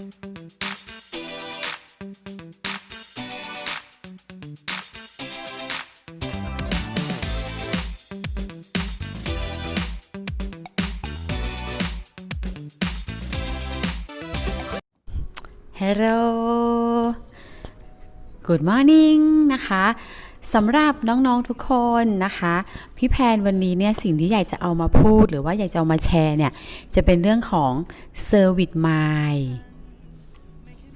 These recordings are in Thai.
ฮัลโหล Good morning นะคะสำหรับน้องๆทุกคนนะคะ พี่แพนวันนี้เนี่ยสิ่งที่อยากจะเอามาพูดหรือว่าอยากจะเอามาแชร์เนี่ย จะเป็นเรื่องของ Service Mind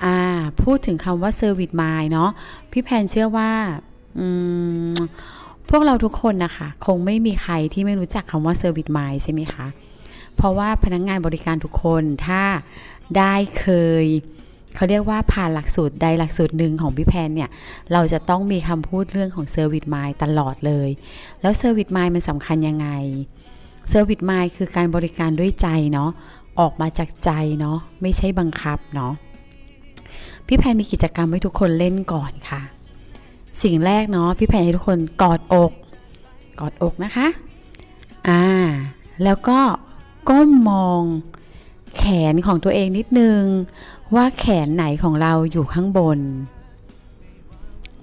อ่าพูดถึงคำว่า Service Mind เนาะพี่แพนเชื่อว่าพวกเราทุกคนนะคะ คงไม่มีใครที่ไม่รู้จักคำว่า Service Mind ใช่ไหมคะ เพราะว่าพนักงงานบริการทุกคนถ้าได้เคยเขาเรียกว่าผ่านหลักสูตรใดหลักสูตรหนึ่งของพี่แพนเนี่ย เราจะต้องมีคำพูดเรื่องของ Service Mind ตลอดเลย แล้ว Service Mind มันสำคัญยังไง Service Mind คือการบริการด้วยใจเนาะออกมาจากใจเนาะไม่ใช่บังคับเนาะ พี่แพนมีกิจกรรมให้ทุกคนเล่นก่อนค่ะ สิ่งแรกเนาะพี่แพนให้ทุกคนกอดอก กอดอกนะคะอ่าแล้วก็ก้มมองแขนของตัวเองนิดนึง ว่าแขนไหนของเราอยู่ข้างบน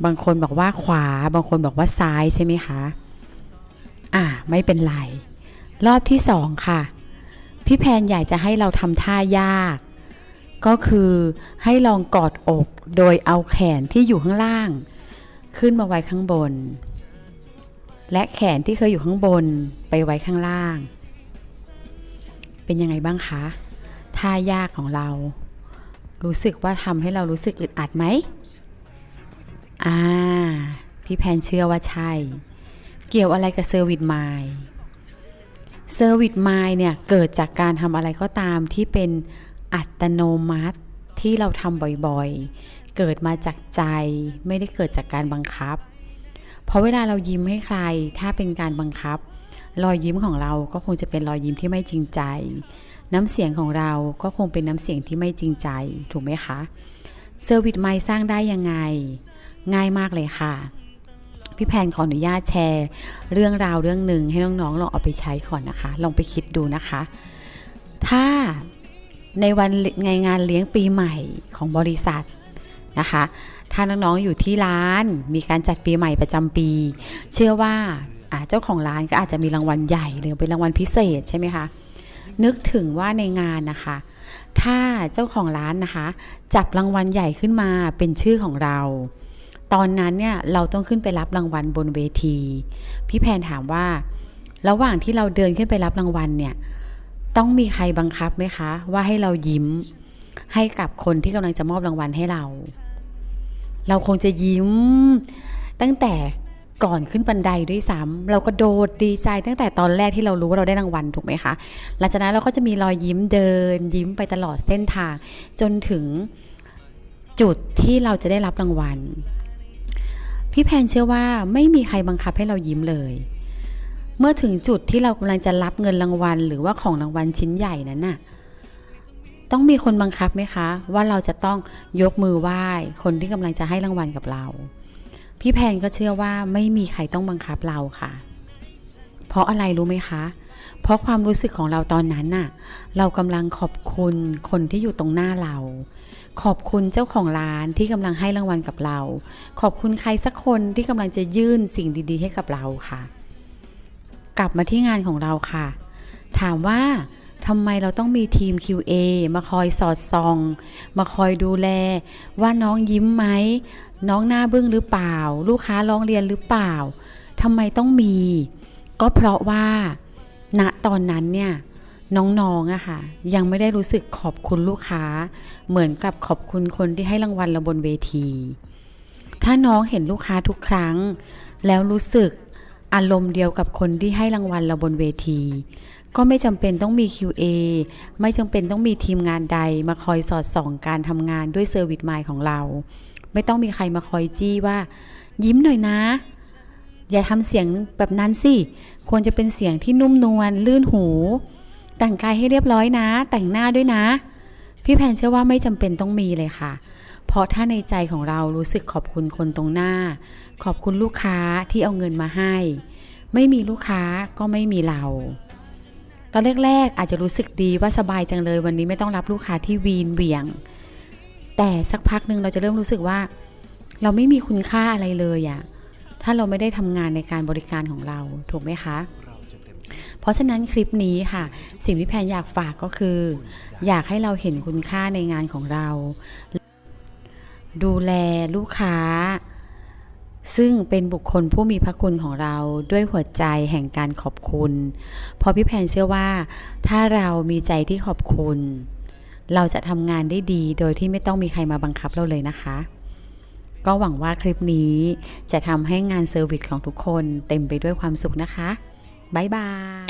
บางคนบอกว่าขวา บางคนบอกว่าซ้ายใช่ไหมคะอ่าไม่เป็นไร รอบที่สองค่ะ พี่แพนอยากจะให้เราทำท่ายาก ก็คือให้ลองกอดอกโดยเอาแขนที่อยู่ข้างล่าง ขึ้นมาไว้ข้างบน และแขนที่เคยอยู่ข้างบนไปไว้ข้างล่าง เป็นยังไงบ้างคะท่ายากของเรา รู้สึกว่าทำให้เรารู้สึกอึดอัดไหมอ่า พี่แพนเชื่อว่าใช่ เกี่ยวอะไรกับเซอร์วิสไมล์เซอร์วิสไมล์เนี่ย เกิดจากการทำอะไรก็ตามที่เป็น อัตโนมัติที่เราทำบ่อยๆ เกิดมาจากใจไม่ได้เกิดจากการบังคับ เพราะเวลาเรายิ้มให้ใครถ้าเป็นการบังคับ รอยยิ้มของเราก็คงจะเป็นรอยยิ้มที่ไม่จริงใจ น้ำเสียงของเราก็คงเป็นน้ำเสียงที่ไม่จริงใจถูกไหมคะเซอร์วิสไมล์สร้างได้ยังไง ง่ายมากเลยค่ะ พี่แพนขออนุญาตแชร์ เรื่องราวเรื่องหนึ่งให้น้องๆลองเอาไปใช้ก่อนนะคะ ลองไปคิดดูนะคะ ถ้า ในวันในงานเลี้ยงปีใหม่ของบริษัทนะคะ ถ้าน้องๆอยู่ที่ร้านมีการจัดปีใหม่ประจำปี เชื่อว่าอ่าเจ้าของร้านก็อาจจะมีรางวัลใหญ่หรือเป็นรางวัลพิเศษใช่ไหมคะ นึกถึงว่าในงานนะคะ ถ้าเจ้าของร้านนะคะ จับรางวัลใหญ่ขึ้นมาเป็นชื่อของเรา ตอนนั้นเนี่ยเราต้องขึ้นไปรับรางวัลบนเวที พี่แพนถามว่า ระหว่างที่เราเดินขึ้นไปรับรางวัลเนี่ย ต้องมีใครบังคับไหมคะ ว่าให้เรายิ้มให้กับคนที่กำลังจะมอบรางวัลให้เรา เราคงจะยิ้มตั้งแต่ก่อนขึ้นบันไดด้วยซ้ำเราก็โดดดีใจตั้งแต่ตอนแรกที่เรารู้ว่าเราได้รางวัลถูกไหมคะ หลังจากนั้นเราก็จะมีรอยยิ้มเดิน ยิ้มไปตลอดเส้นทาง จนถึงจุดที่เราจะได้รับรางวัล พี่แพนเชื่อว่าไม่มีใครบังคับให้เรายิ้มเลย เมื่อถึงจุดที่เรากำลังจะรับเงินรางวัล หรือว่าของรางวัลชิ้นใหญ่นั้นน่ะต้องมีคนบังคับไหมคะ ว่าเราจะต้องยกมือไหว้คนที่กำลังจะให้รางวัลกับเรา พี่แพนก็เชื่อว่าไม่มีใครต้องบังคับเราค่ะ เพราะอะไรรู้ไหมคะ เพราะความรู้สึกของเราตอนนั้นน่ะ เรากำลังขอบคุณคนที่อยู่ตรงหน้าเรา ขอบคุณเจ้าของร้านที่กำลังให้รางวัลกับเรา ขอบคุณใครสักคนที่กำลังจะยื่นสิ่งดี ๆ ให้กับเราค่ะ กลับมาที่งานของเราค่ะ ถามว่าทำไมเราต้องมีทีม QA มาคอยสอดส่อง มาคอยดูแล ว่าน้องยิ้มไหม น้องหน้าบึ้งหรือเปล่า ลูกค้าร้องเรียนหรือเปล่าทำไมต้องมี ก็เพราะว่าณตอนนั้นเนี่ยน้องๆอะค่ะยังไม่ได้รู้สึกขอบคุณลูกค้า เหมือนกับขอบคุณคนที่ให้รางวัลเราบนเวที ถ้าน้องเห็นลูกค้าทุกครั้ง แล้วรู้สึก อารมณ์เดียวกับคนที่ให้รางวัลเราบนเวที ก็ไม่จำเป็นต้องมี QA ไม่จำเป็นต้องมีทีมงานใดมาคอยสอดส่องการทำงานด้วยเซอร์วิสไมล์ของเรา ไม่ต้องมีใครมาคอยจี้ว่า ยิ้มหน่อยนะ อย่าทำเสียงแบบนั้นสิ ควรจะเป็นเสียงที่นุ่มนวลลื่นหู แต่งกายให้เรียบร้อยนะ แต่งหน้าด้วยนะ พี่แพนเชื่อว่าไม่จำเป็นต้องมีเลยค่ะ เพราะถ้าในใจของเรารู้สึกขอบคุณคนตรงหน้า ขอบคุณลูกค้าที่เอาเงินมาให้ ไม่มีลูกค้าก็ไม่มีเราตอนแรกๆอาจจะรู้สึกดีว่าสบายจังเลยวันนี้ไม่ต้องรับลูกค้าที่วีนเวี่ยง แต่สักพักหนึ่งเราจะเริ่มรู้สึกว่า เราไม่มีคุณค่าอะไรเลยอะถ้าเราไม่ได้ทำงานในการบริการของเราถูกไหมคะ เพราะฉะนั้นคลิปนี้ค่ะ สิ่งที่แพนอยากฝากก็คือ อยากให้เราเห็นคุณค่าในงานของเรา ดูแลลูกค้า ซึ่งเป็นบุคคลผู้มีพระคุณของเราด้วยหัวใจแห่งการขอบคุณ เพราะพี่แพนเชื่อว่า ถ้าเรามีใจที่ขอบคุณ เราจะทำงานได้ดีโดยที่ไม่ต้องมีใครมาบังคับเราเลยนะคะ ก็หวังว่าคลิปนี้จะทำให้งานเซอร์วิสของทุกคนเต็มไปด้วยความสุขนะคะบ๊ายบาย